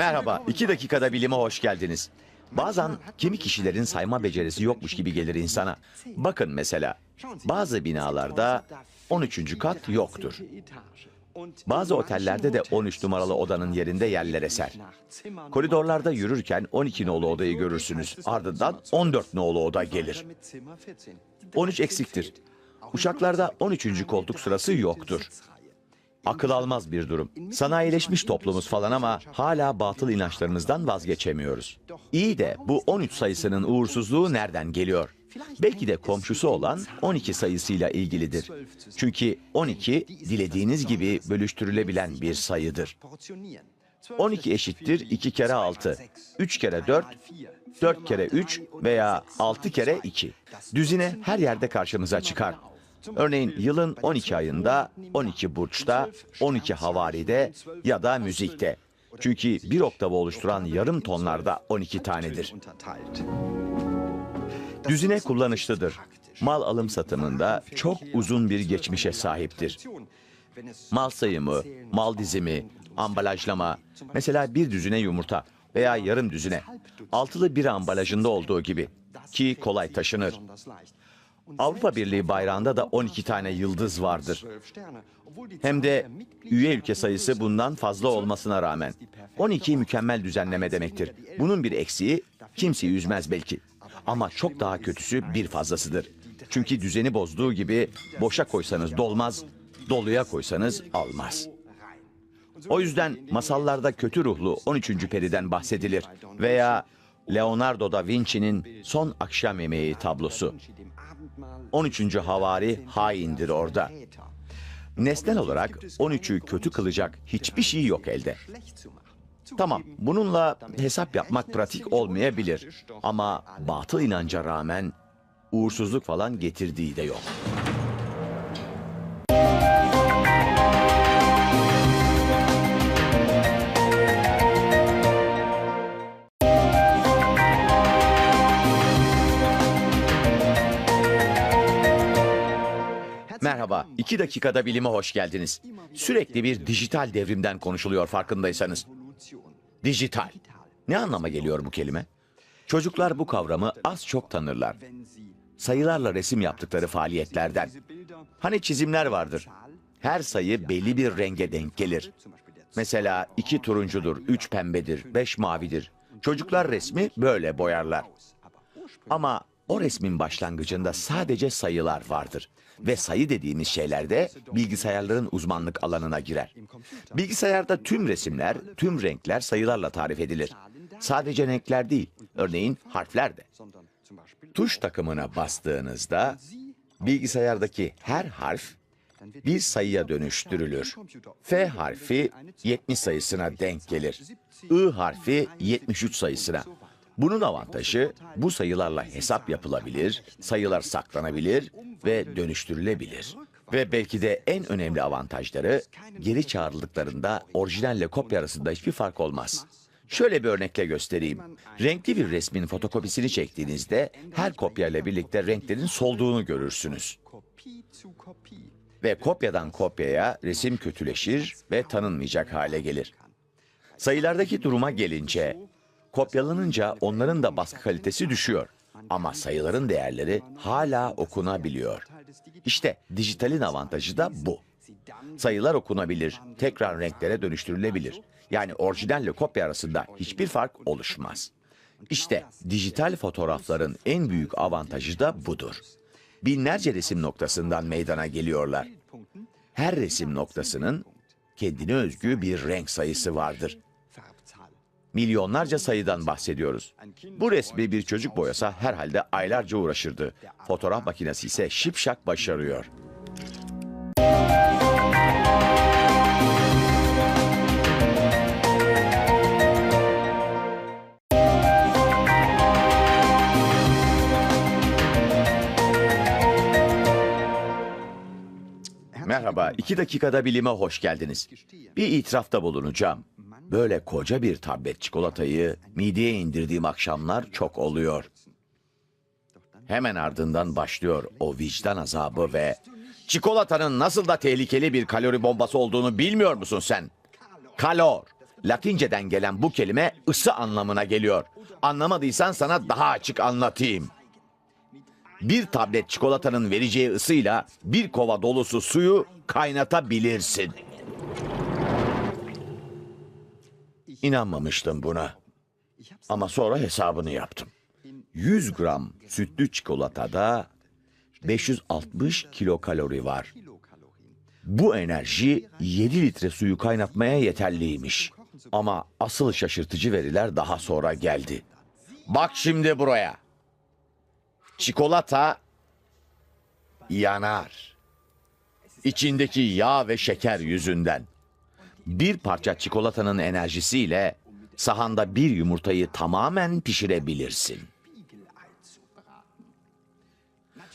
Merhaba, iki dakikada bilime hoş geldiniz. Bazen kimi kişilerin sayma becerisi yokmuş gibi gelir insana. Bakın mesela, bazı binalarda 13. kat yoktur. Bazı otellerde de 13 numaralı odanın yerinde yerler eser. Koridorlarda yürürken 12 nolu odayı görürsünüz. Ardından 14 nolu oda gelir. 13 eksiktir. Uçaklarda 13. koltuk sırası yoktur. Akıl almaz bir durum. Sanayileşmiş toplumuz falan ama hala batıl inançlarımızdan vazgeçemiyoruz. İyi de bu 13 sayısının uğursuzluğu nereden geliyor? Belki de komşusu olan 12 sayısıyla ilgilidir. Çünkü 12 dilediğiniz gibi bölüştürülebilen bir sayıdır. 12 eşittir 2 kere 6, 3 kere 4, 4 kere 3 veya 6 kere 2. Düzine her yerde karşımıza çıkar. Örneğin yılın 12 ayında, 12 burçta, 12 havaride ya da müzikte. Çünkü bir oktavı oluşturan yarım tonlarda 12 tanedir. Düzine kullanışlıdır. Mal alım satımında çok uzun bir geçmişe sahiptir. Mal sayımı, mal dizimi, ambalajlama, mesela bir düzine yumurta veya yarım düzine, altılı bir ambalajında olduğu gibi ki kolay taşınır. Avrupa Birliği bayrağında da 12 tane yıldız vardır. Hem de üye ülke sayısı bundan fazla olmasına rağmen 12 mükemmel düzenleme demektir. Bunun bir eksiği kimseyi üzmez belki. Ama çok daha kötüsü bir fazlasıdır. Çünkü düzeni bozduğu gibi boşa koysanız dolmaz, doluya koysanız almaz. O yüzden masallarda kötü ruhlu 13. periden bahsedilir veya Leonardo da Vinci'nin Son Akşam Yemeği tablosu. 13. havari haindir orada. Nesnel olarak 13'ü kötü kılacak hiçbir şey yok elde. Tamam, bununla hesap yapmak pratik olmayabilir. Ama batıl inanca rağmen uğursuzluk falan getirdiği de yok. Merhaba, iki dakikada bilime hoş geldiniz. Sürekli bir dijital devrimden konuşuluyor farkındaysanız. Dijital. Ne anlama geliyor bu kelime? Çocuklar bu kavramı az çok tanırlar. Sayılarla resim yaptıkları faaliyetlerden. Hani çizimler vardır. Her sayı belli bir renge denk gelir. Mesela iki turuncudur, üç pembedir, beş mavidir. Çocuklar resmi böyle boyarlar. Ama o resmin başlangıcında sadece sayılar vardır. Ve sayı dediğimiz şeyler de bilgisayarların uzmanlık alanına girer. Bilgisayarda tüm resimler, tüm renkler sayılarla tarif edilir. Sadece renkler değil, örneğin harfler de. Tuş takımına bastığınızda bilgisayardaki her harf bir sayıya dönüştürülür. F harfi 70 sayısına denk gelir. I harfi 73 sayısına. Bunun avantajı bu sayılarla hesap yapılabilir, sayılar saklanabilir ve dönüştürülebilir. Ve belki de en önemli avantajları geri çağrıldıklarında orijinalle kopya arasında hiçbir fark olmaz. Şöyle bir örnekle göstereyim. Renkli bir resmin fotokopisini çektiğinizde her kopyayla birlikte renklerin solduğunu görürsünüz. Ve kopyadan kopyaya resim kötüleşir ve tanınmayacak hale gelir. Sayılardaki duruma gelince, kopyalanınca onların da baskı kalitesi düşüyor. Ama sayıların değerleri hala okunabiliyor. İşte dijitalin avantajı da bu. Sayılar okunabilir, tekrar renklere dönüştürülebilir. Yani orijinalle kopya arasında hiçbir fark oluşmaz. İşte dijital fotoğrafların en büyük avantajı da budur. Binlerce resim noktasından meydana geliyorlar. Her resim noktasının kendine özgü bir renk sayısı vardır. Milyonlarca sayıdan bahsediyoruz. Bu resmi bir çocuk boyasa herhalde aylarca uğraşırdı. Fotoğraf makinesi ise şipşak başarıyor. Merhaba, iki dakikada bilime hoş geldiniz. Bir itirafta bulunacağım. Böyle koca bir tablet çikolatayı mideye indirdiğim akşamlar çok oluyor. Hemen ardından başlıyor o vicdan azabı ve... Çikolatanın nasıl da tehlikeli bir kalori bombası olduğunu bilmiyor musun sen? Kalor. Latinceden gelen bu kelime ısı anlamına geliyor. Anlamadıysan sana daha açık anlatayım. Bir tablet çikolatanın vereceği ısıyla bir kova dolusu suyu kaynatabilirsin. İnanmamıştım buna. Ama sonra hesabını yaptım. 100 gram sütlü çikolatada 560 kilokalori var. Bu enerji 7 litre suyu kaynatmaya yeterliymiş. Ama asıl şaşırtıcı veriler daha sonra geldi. Bak şimdi buraya. Çikolata yanar. İçindeki yağ ve şeker yüzünden. Bir parça çikolatanın enerjisiyle sahanda bir yumurtayı tamamen pişirebilirsin.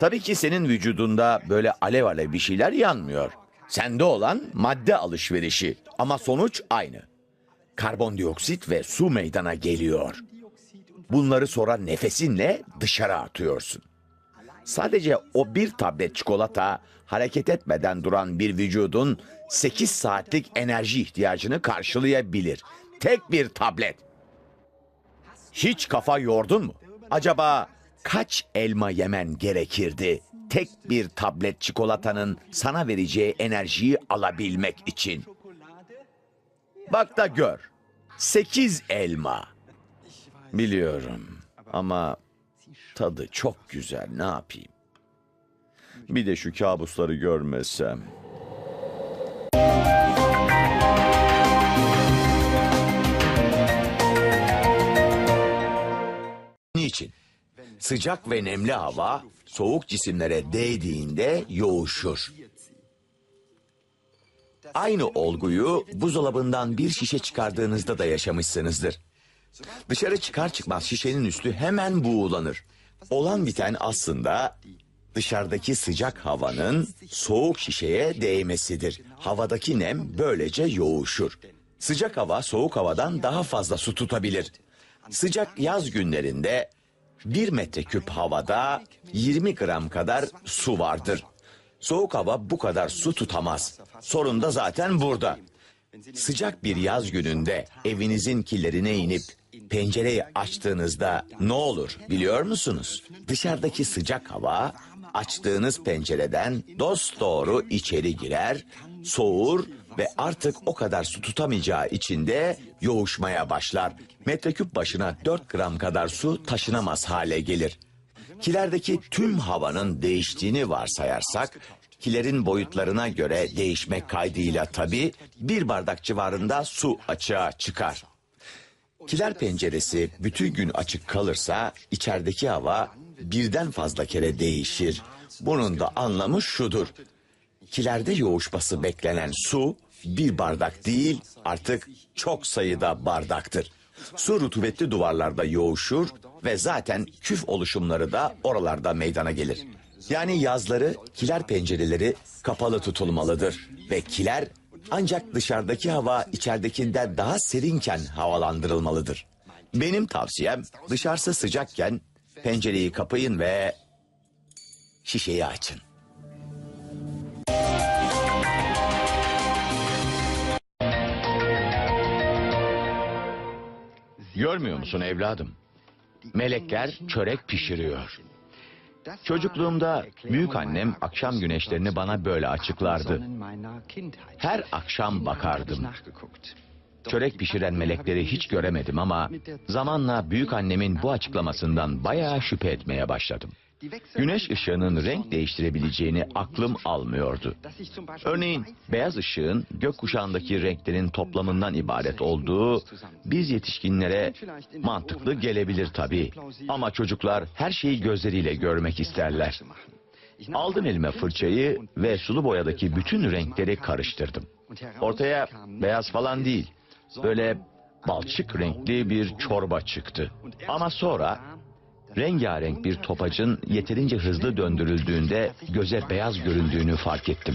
Tabii ki senin vücudunda böyle alev alev bir şeyler yanmıyor. Sende olan madde alışverişi ama sonuç aynı. Karbondioksit ve su meydana geliyor. Bunları sonra nefesinle dışarı atıyorsun. Sadece o bir tablet çikolata hareket etmeden duran bir vücudun 8 saatlik enerji ihtiyacını karşılayabilir. Tek bir tablet. Hiç kafa yordun mu? Acaba kaç elma yemen gerekirdi tek bir tablet çikolatanın sana vereceği enerjiyi alabilmek için? Bak da gör. 8 elma. Biliyorum ama tadı çok güzel ne yapayım? Bir de şu kabusları görmesem. Niçin? Sıcak ve nemli hava soğuk cisimlere değdiğinde yoğuşur. Aynı olguyu buzdolabından bir şişe çıkardığınızda da yaşamışsınızdır. Dışarı çıkar çıkmaz şişenin üstü hemen buğulanır. Olan biten aslında dışarıdaki sıcak havanın soğuk şişeye değmesidir. Havadaki nem böylece yoğuşur. Sıcak hava soğuk havadan daha fazla su tutabilir. Sıcak yaz günlerinde bir metreküp havada 20 gram kadar su vardır. Soğuk hava bu kadar su tutamaz. Sorun da zaten burada. Sıcak bir yaz gününde evinizin killerine inip pencereyi açtığınızda ne olur biliyor musunuz? Dışarıdaki sıcak hava açtığınız pencereden dosdoğru içeri girer, soğur ve artık o kadar su tutamayacağı için de yoğuşmaya başlar. Metreküp başına 4 gram kadar su taşınamaz hale gelir. Kilerdeki tüm havanın değiştiğini varsayarsak, kilerin boyutlarına göre değişmek kaydıyla tabii bir bardak civarında su açığa çıkar. Kiler penceresi bütün gün açık kalırsa içerideki hava birden fazla kere değişir. Bunun da anlamı şudur. Kilerde yoğuşması beklenen su bir bardak değil artık çok sayıda bardaktır. Su rutubetli duvarlarda yoğuşur ve zaten küf oluşumları da oralarda meydana gelir. Yani yazları kiler pencereleri kapalı tutulmalıdır ve kiler ancak dışarıdaki hava içeridekinden daha serinken havalandırılmalıdır. Benim tavsiyem dışarısı sıcakken pencereyi kapayın ve şişeyi açın. Görmüyor musun evladım? Melekler çörek pişiriyor. Çocukluğumda büyük annem akşam güneşlerini bana böyle açıklardı. Her akşam bakardım. Çörek pişiren melekleri hiç göremedim ama zamanla büyük annemin bu açıklamasından bayağı şüphe etmeye başladım. Güneş ışığının renk değiştirebileceğini aklım almıyordu. Örneğin beyaz ışığın gökkuşağındaki renklerin toplamından ibaret olduğu biz yetişkinlere mantıklı gelebilir tabii. Ama çocuklar her şeyi gözleriyle görmek isterler. Aldım elime fırçayı ve sulu boyadaki bütün renkleri karıştırdım. Ortaya beyaz falan değil, böyle balçık renkli bir çorba çıktı. Ama sonra rengarenk bir topacın yeterince hızlı döndürüldüğünde göze beyaz göründüğünü fark ettim.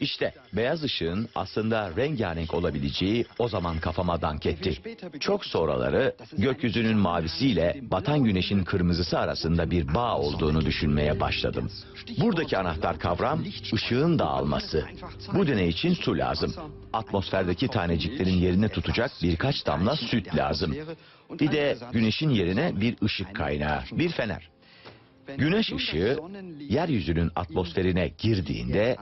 İşte beyaz ışığın aslında rengarenk olabileceği o zaman kafama dank etti. Çok sonraları gökyüzünün mavisiyle batan güneşin kırmızısı arasında bir bağ olduğunu düşünmeye başladım. Buradaki anahtar kavram ışığın dağılması. Bu deney için su lazım. Atmosferdeki taneciklerin yerini tutacak birkaç damla süt lazım. Bir de güneşin yerine bir ışık kaynağı, bir fener. Güneş ışığı yeryüzünün atmosferine girdiğinde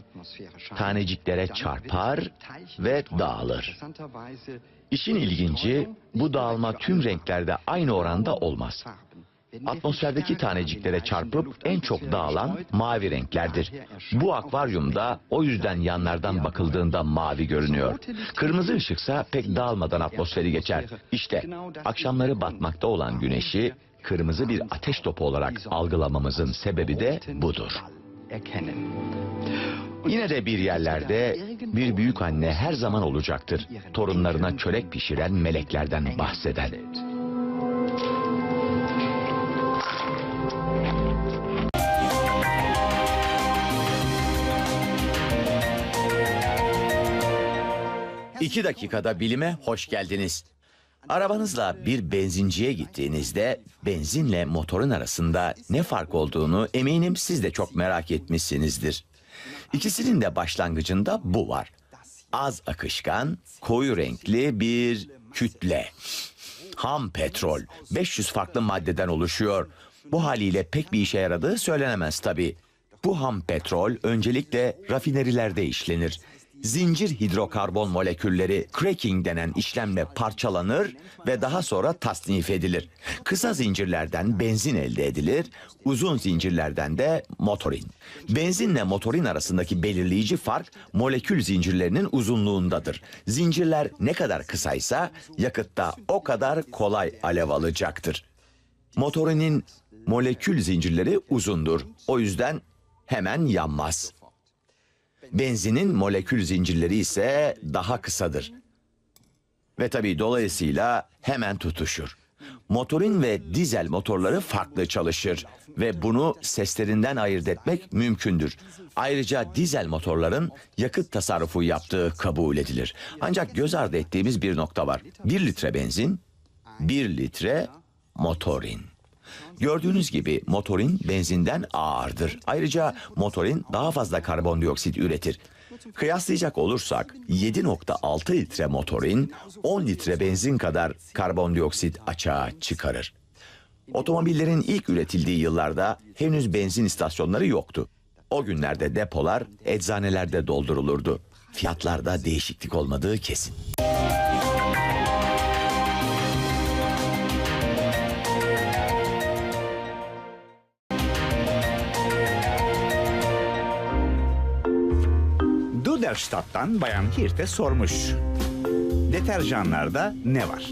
taneciklere çarpar ve dağılır. İşin ilginci bu dağılma tüm renklerde aynı oranda olmaz. Atmosferdeki taneciklere çarpıp en çok dağılan mavi renklerdir. Bu akvaryumda o yüzden yanlardan bakıldığında mavi görünüyor. Kırmızı ışıksa pek dağılmadan atmosferi geçer. İşte akşamları batmakta olan güneşi kırmızı bir ateş topu olarak algılamamızın sebebi de budur. Yine de bir yerlerde bir büyük anne her zaman olacaktır. Torunlarına çörek pişiren meleklerden bahseden. İki dakikada bilime hoş geldiniz. Arabanızla bir benzinciye gittiğinizde benzinle motorun arasında ne fark olduğunu eminim siz de çok merak etmişsinizdir. İkisinin de başlangıcında bu var. Az akışkan, koyu renkli bir kütle. Ham petrol 500 farklı maddeden oluşuyor. Bu haliyle pek bir işe yaradığı söylenemez tabii. Bu ham petrol öncelikle rafinerilerde işlenir. Zincir hidrokarbon molekülleri cracking denen işlemle parçalanır ve daha sonra tasnif edilir. Kısa zincirlerden benzin elde edilir, uzun zincirlerden de motorin. Benzinle motorin arasındaki belirleyici fark molekül zincirlerinin uzunluğundadır. Zincirler ne kadar kısaysa yakıtta o kadar kolay alev alacaktır. Motorinin molekül zincirleri uzundur. O yüzden hemen yanmaz. Benzinin molekül zincirleri ise daha kısadır. Ve tabii dolayısıyla hemen tutuşur. Motorin ve dizel motorları farklı çalışır ve bunu seslerinden ayırt etmek mümkündür. Ayrıca dizel motorların yakıt tasarrufu yaptığı kabul edilir. Ancak göz ardı ettiğimiz bir nokta var. 1 litre benzin, 1 litre motorin. Gördüğünüz gibi motorin benzinden ağırdır. Ayrıca motorin daha fazla karbondioksit üretir. Kıyaslayacak olursak 7.6 litre motorin 10 litre benzin kadar karbondioksit açığa çıkarır. Otomobillerin ilk üretildiği yıllarda henüz benzin istasyonları yoktu. O günlerde depolar eczanelerde doldurulurdu. Fiyatlarda değişiklik olmadığı kesin. Duderstadt'tan Bayan Hirte sormuş. Deterjanlarda ne var?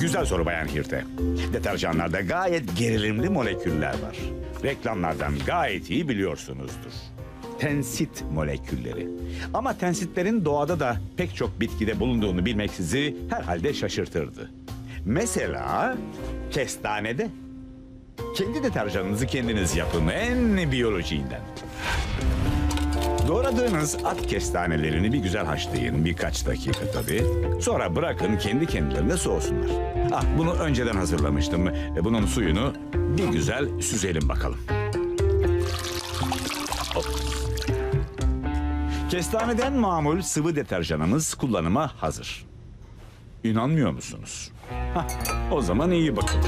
Güzel soru Bayan Hirte. Deterjanlarda gayet gerilimli moleküller var. Reklamlardan gayet iyi biliyorsunuzdur. Tensit molekülleri. Ama tensitlerin doğada da pek çok bitkide bulunduğunu bilmek sizi herhalde şaşırtırdı. Mesela kestanede. Kendi deterjanınızı kendiniz yapın en biyolojiğinden. Doğradığınız at kestanelerini bir güzel haşlayın birkaç dakika tabii. Sonra bırakın kendi kendilerine soğusunlar. Ah bunu önceden hazırlamıştım. E, Bunun suyunu bir güzel süzelim bakalım. Kestaneden mamul sıvı deterjanımız kullanıma hazır. İnanmıyor musunuz? Hah, o zaman iyi bakın.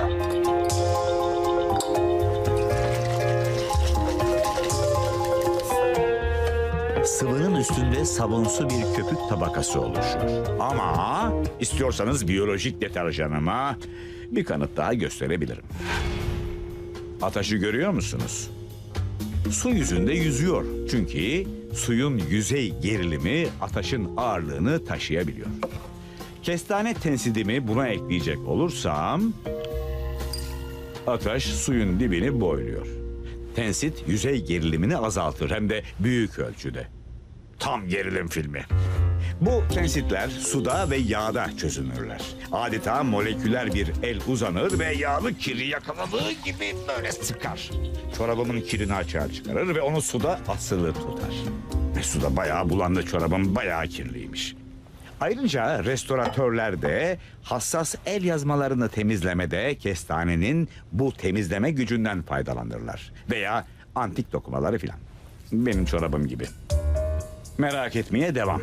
Sıvının üstünde sabunsu bir köpük tabakası oluşur. Ama istiyorsanız biyolojik deterjanıma bir kanıt daha gösterebilirim. Ataşı görüyor musunuz? Su yüzünde yüzüyor. Çünkü suyun yüzey gerilimi ataşın ağırlığını taşıyabiliyor. Kestane tensidimi buna ekleyecek olursam Ataş suyun dibini boyluyor. Tensit yüzey gerilimini azaltır hem de büyük ölçüde. Tam gerilim filmi. Bu tensitler suda ve yağda çözünürler. Adeta moleküler bir el uzanır ve yağlı kiri yakaladığı gibi böyle sıkar. Çorabımın kirini açığa çıkarır ve onu suda asılı tutar. Ve suda bayağı bulandı çorabım bayağı kirliymiş. Ayrıca restoratörler de hassas el yazmalarını temizlemede kestanenin bu temizleme gücünden faydalanırlar. Veya antik dokumaları filan. Benim çorabım gibi. Merak etmeye devam.